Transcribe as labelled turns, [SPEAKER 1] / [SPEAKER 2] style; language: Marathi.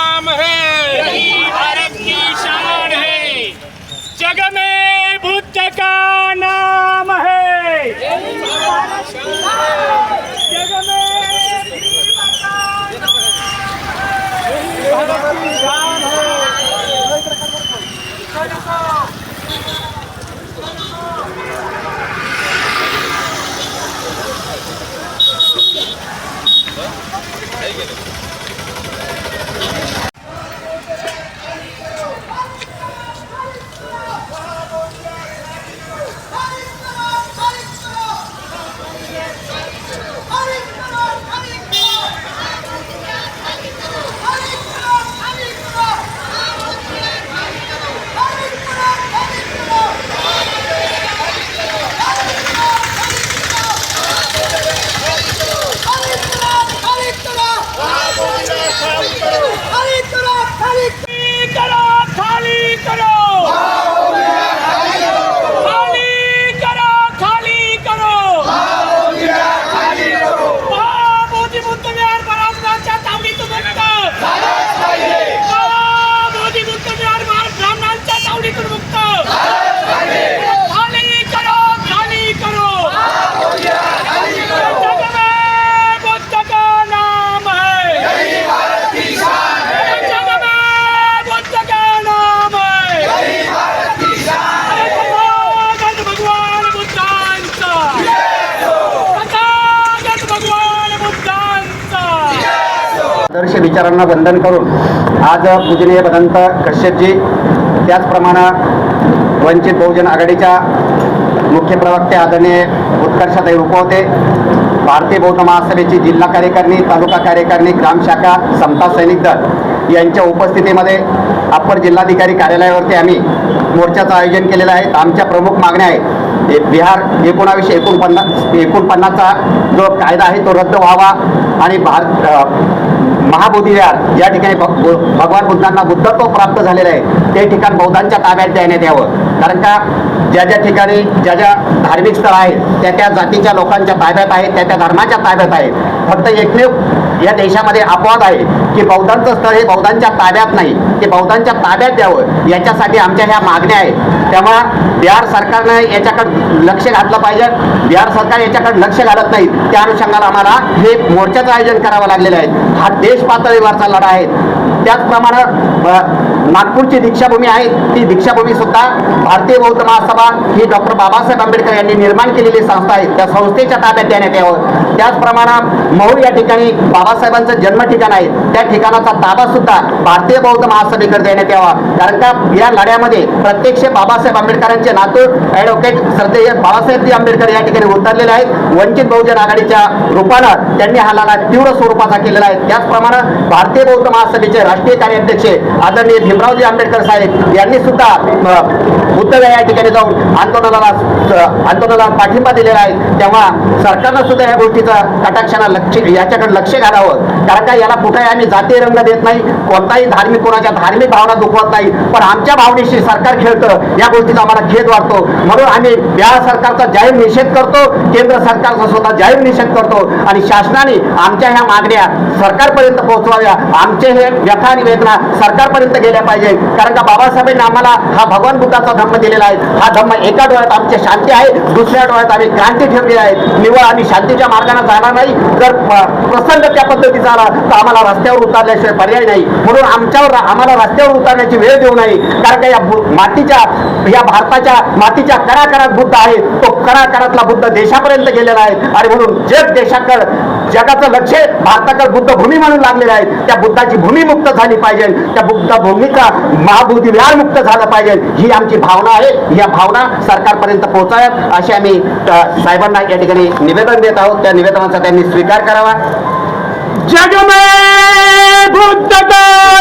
[SPEAKER 1] नाम है यही भारत की शान है जग में बुद्ध का नाम है जग में भारत की शान है Thank you.
[SPEAKER 2] विचारांना वंदन करून आज पूजनीय भदंत कश्यपजी त्याचप्रमाणे वंचित बहुजन आघाडीच्या मुख्य प्रवक्ते आदरणीय उत्कर्षताई रुपवते भारतीय बौद्ध महासभेची जिल्हा कार्यकारिणी तालुका कार्यकारिणी ग्राम शाखा समता सैनिक दल यांच्या उपस्थितीमध्ये अप्पर जिल्हाधिकारी कार्यालयावरती आम्ही मोर्चाचं आयोजन केलेलं आहे. आमच्या प्रमुख मागण्या आहेत. बिहार एकोणावीसशे एकोणपन्नास एकोणपन्नासचा जो कायदा आहे तो रद्द व्हावा आणि भारत अ, या ठिकाणी भगवान बुद्धांना बुद्धत्व प्राप्त झालेलं आहे. ते ठिकाण बौद्धांच्या ताब्यात देण्यात यावं. कारण का ज्या ज्या ठिकाणी ज्या ज्या धार्मिक स्थळ आहेत त्या त्या जातीच्या लोकांच्या ताब्यात आहेत त्या त्या धर्माच्या ताब्यात आहेत. फक्त एकमेव या देशामध्ये अपवाद आहे की बौद्धांचं स्थळ हे बौद्धांच्या ताब्यात नाही ते बौद्धांच्या ताब्यात द्यावं याच्यासाठी आमच्या ह्या मागण्या आहेत. त्यामुळे बिहार सरकारनं याच्याकडे लक्ष घातलं पाहिजे. बिहार सरकार याच्याकडे लक्ष घालत नाही. त्या अनुषंगाला आम्हाला हे मोर्चाचं आयोजन करावं लागलेलं आहे. हा देश पातळीवरचा लढा आहे. त्याचप्रमाणे नागपूरची दीक्षाभूमी आहे. ती दीक्षाभूमी सुद्धा भारतीय बौद्ध महासभा ही डॉक्टर बाबासाहेब आंबेडकर यांनी निर्माण केलेली संस्था आहे. त्या संस्थेच्या ताब्यात देण्यात यावं. त्याचप्रमाणे मौर या ठिकाणी बाबासाहेबांचं जन्म ठिकाण आहे. त्या ठिकाणाचा ताबा सुद्धा भारतीय बौद्ध महासभेकडे देण्यात यावा. कारण का या लढ्यामध्ये प्रत्यक्ष बाबासाहेब आंबेडकरांचे नातू ॲडव्होकेट श्रद्धेय बाबासाहेबजी आंबेडकर या ठिकाणी उतरलेले आहेत. वंचित बहुजन आघाडीच्या रूपानं त्यांनी हा लढा तीव्र स्वरूपाचा केलेला आहे. त्याचप्रमाणे भारतीय बौद्ध महासभेचे राष्ट्रीय कार्याध्यक्ष आदरणीय भीमरावजी आंबेडकर साहेब यांनी सुद्धा अ, बुद्धगया या ठिकाणी जाऊन आंदोलनाला आंदोलनाला पाठिंबा दिलेला आहे. तेव्हा सरकारनं सुद्धा या गोष्टीचा कटाक्षानं लक्ष याच्याकडे लक्ष घालावं. कारण का याला कुठेही आम्ही जातीय रंग देत नाही कोणताही धार्मिक कोणाच्या धार्मिक भावना दुखवत नाही पण आमच्या भावनेशी सरकार खेळतं या गोष्टीचा आम्हाला खेद वाटतो. म्हणून आम्ही बिहार सरकारचा जाहीर निषेध करतो केंद्र सरकारचा स्वतः जाहीर निषेध करतो आणि शासनाने आमच्या ह्या मागण्या सरकारपर्यंत पोहोचवाव्या. आमचे हे व्यथा आणि वेदना सरकारपर्यंत गेल्या पाहिजे. कारण का बाबासाहेबांनी आम्हाला हा भगवान बुद्धाचा धम्म दिलेला आहे. हा धम्म एका डोळ्यात आमची शांती आहे दुसऱ्या डोळ्यात आम्ही क्रांती ठेवली आहे. निवळ आम्ही शांतीच्या मार्गाने जाणार नाही. जर प्रसंग त्या पद्धतीचा आला तर आम्हाला रस्त्यावर उतरल्याशिवाय पर्याय नाही. म्हणून आमच्यावर आम्हाला रस्त्यावर उतरण्याची वेळ देऊ नये. कारण का या मातीच्या या भारताच्या मातीच्या कराकरात बुद्ध आहे. तो कराकरातला बुद्ध देशापर्यंत गेलेला आहे. आणि म्हणून जग देशाकडे जगाचं लक्ष भारताकडे बुद्ध भूमी म्हणून लागलेलं आहे. त्या बुद्धाची भूमी मुक्त झाली पाहिजे. त्या बुद्ध भूमीचा महाबुद्धी विहार मुक्त झालं पाहिजे. ही आमची भावना आहे. या भावना सरकारपर्यंत पोहोचाव्यात. असे आम्ही साहेबांना या ठिकाणी निवेदन देत आहोत. त्या निवेदनाचा त्यांनी स्वीकार करावा.
[SPEAKER 1] जग में बुद्ध का का